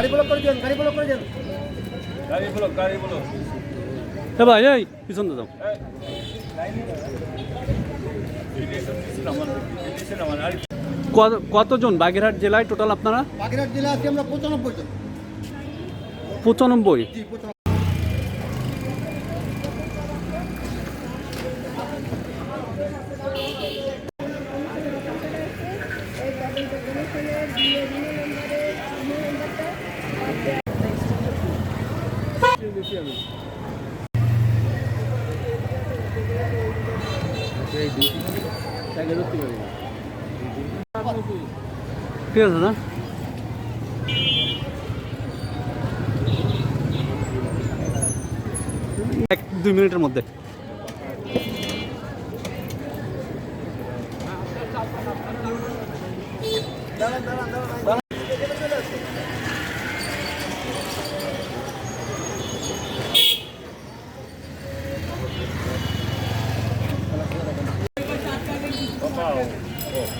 গাড়ি ব্লক করে দেন গাড়ি ব্লক করে দেন। গাড়ি বলো গাড়ি বলো এ ভাই এই পিছন দাও কতজন? বাগেরহাট জেলায় টোটাল আপনারা? বাগেরহাট আমরা পঁচানব্বই জন। পঁচানব্বই? জি পঁচানব্বই ঠিক আছে না এক দুই মিনিটের মধ্যে। করেন ফেসবুক সোজা করেন এই সেলিম হাতে পেপার দাও পেপার তো ওই যে জাকির ভাইয়ের কাছে ওই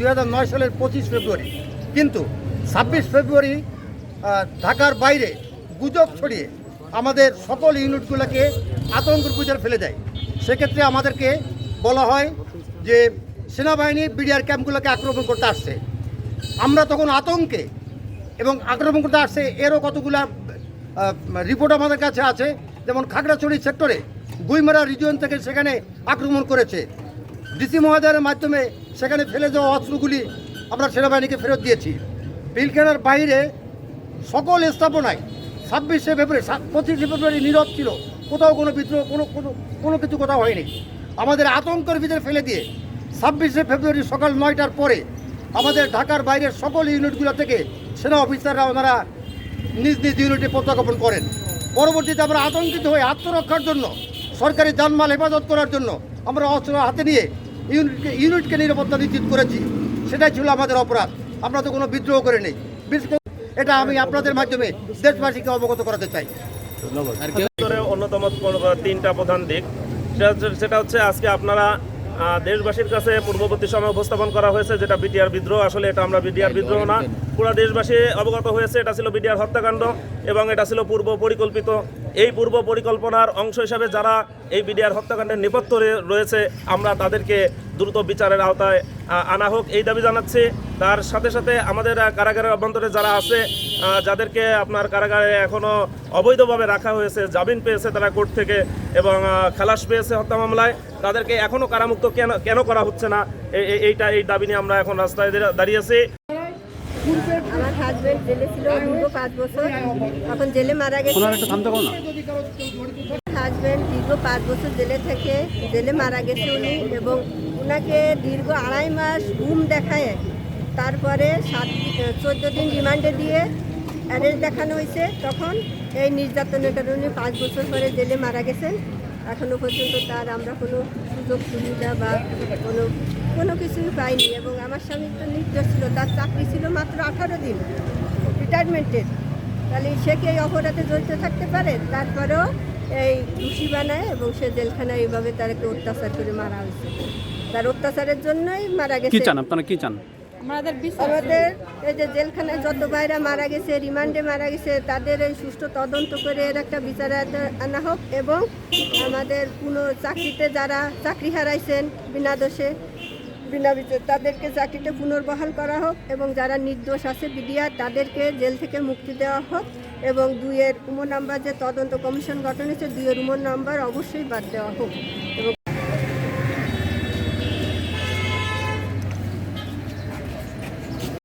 দু হাজার নয় সালের পঁচিশ ফেব্রুয়ারি। কিন্তু ছাব্বিশ ফেব্রুয়ারি ঢাকার বাইরে গুজব ছড়িয়ে আমাদের সকল ইউনিটগুলোকে আতঙ্কের গুজর ফেলে দেয়। সেক্ষেত্রে আমাদেরকে বলা হয় যে সেনাবাহিনী বিডিআর ক্যাম্পগুলোকে আক্রমণ করতে আসছে। আমরা তখন আতঙ্কে এবং আক্রমণ করতে আসছে, এরও কতগুলা রিপোর্ট আমাদের কাছে আছে। যেমন খাগড়াছড়ি সেক্টরে গুইমারা রিজিয়ন থেকে সেখানে আক্রমণ করেছে। ডিসি মহোদয়ের মাধ্যমে সেখানে ফেলে যাওয়া অস্ত্রগুলি আমরা সেনাবাহিনীকে ফেরত দিয়েছি। পিলখানার বাইরে সকল স্থাপনায় ছাব্বিশে ফেব্রুয়ারি পঁচিশে ফেব্রুয়ারি নীরব ছিল। কোথাও কোনো বিদ্রোহ, কোনো কোনো কোনো কিছু কোথাও হয়নি। আমাদের আতঙ্কের ভিতরে ফেলে দিয়ে ছাব্বিশে ফেব্রুয়ারি সকাল নয়টার পরে আমাদের ঢাকার বাইরের সকল ইউনিটগুলো থেকে সেনা অফিসাররা ওনারা নিজ নিজ ইউনিটে প্রত্যাখ্যাপন করেন। পরবর্তীতে আমরা আতঙ্কিত হয়ে আত্মরক্ষার জন্য, সরকারি জানমাল হেফাজত করার জন্য আমরা অস্ত্র হাতে নিয়ে ইউনিটকে ইউনিটকে নিরাপত্তা নিশ্চিত করেছি। সেটাই ছিল আমাদের অপরাধ। আমরা তো কোনো বিদ্রোহ করে নেই। এটা আমি আপনাদের মাধ্যমে দেশবাসীকে অবগত করাতে চাই। অন্যতম তিনটা প্রধান দিক। সেটা হচ্ছে- সেটা হচ্ছে আজকে আপনারা আহ, দেশবাসীর কাছে পূর্ববর্তী সময় উপস্থাপন করা হয়েছে যেটা বিটিআর বিদ্রোহ। আসলে এটা আমরা বিটিআর বিদ্রোহ না। পুরো দেশবাসী অবগত হয়েছে, এটা ছিল বিডিআর হত্যাকাণ্ড এবং এটা ছিল পূর্ব পরিকল্পিত। এই পূর্ব পরিকল্পনার অংশ হিসাবে যারা এই বিডিআর হত্যাকাণ্ডের নেপথ্য রয়ে- রয়েছে, আমরা তাদেরকে দ্রুত বিচারের আওতায় আনা হোক এই দাবি জানাচ্ছি। তার সাথে সাথে আমাদের কারাগারের অভ্যন্তরে যারা আছে যাদেরকে আপনার কারাগারে এখনও অবৈধভাবে রাখা হয়েছে, জামিন পেয়েছে তারা কোর্ট থেকে এবং খালাস পেয়েছে হত্যা মামলায়, তাদেরকে এখনও কারামুক্ত কেন কেন করা হচ্ছে না? এইটা এই দাবি নিয়ে আমরা এখন রাস্তায় দাঁড়িয়েছি আমার হাজবেন্ড জেলে ছিল দীর্ঘ পাঁচ বছর। এখন জেলে মারা গেছে। হাজবেন্ড দীর্ঘ পাঁচ বছর জেলে থেকে জেলে মারা গেছে উনি এবং ওনাকে দীর্ঘ আড়াই মাস ঘুম দেখায়। তারপরে সাত চোদ্দ দিন রিমান্ডে দিয়ে অ্যারেস্ট দেখানো হয়েছে। তখন এই নির্যাতনের কারণে পাঁচ বছর পরে জেলে মারা গেছেন। এখনও পর্যন্ত তার আমরা কোনো সুযোগ সুবিধা বা কোনো কোনো কিছুই পাইনি এবং আমার স্বামী তো নির্দোষ ছিল তার চাকরি ছিল মাত্র আঠারো দিন রিটায়ারমেন্টের তাহলে সে কি এই অপরাধে জড়িত থাকতে পারে? তারপরেও এই দোষী বানায় এবং সে জেলখানায় এইভাবে তাকে অত্যাচার করে মারা হয়েছে। তার অত্যাচারের জন্যই মারা গেছে। কি চান আপনারা? কি চান? আমাদের এই যে জেলখানায় যত ভাইরা মারা গেছে, রিমান্ডে মারা গেছে, তাদের এই সুষ্ঠু তদন্ত করে এর একটা বিচারে আনা- হোক এবং আমাদের কোনো চাকরিতে যারা চাকরি হারাইছেন বিনা দোষে, বিনা বিচার, তাদেরকে চাকরিতে পুনর্বহাল করা হোক এবং যারা নির্দোষ আছে, বিডিআর, তাদেরকে জেল থেকে মুক্তি দেওয়া হোক এবং দুইয়ের উমর নাম্বার যে তদন্ত কমিশন গঠন হয়েছে, দুইয়ের উমর নাম্বার অবশ্যই বাদ দেওয়া হোক। এবং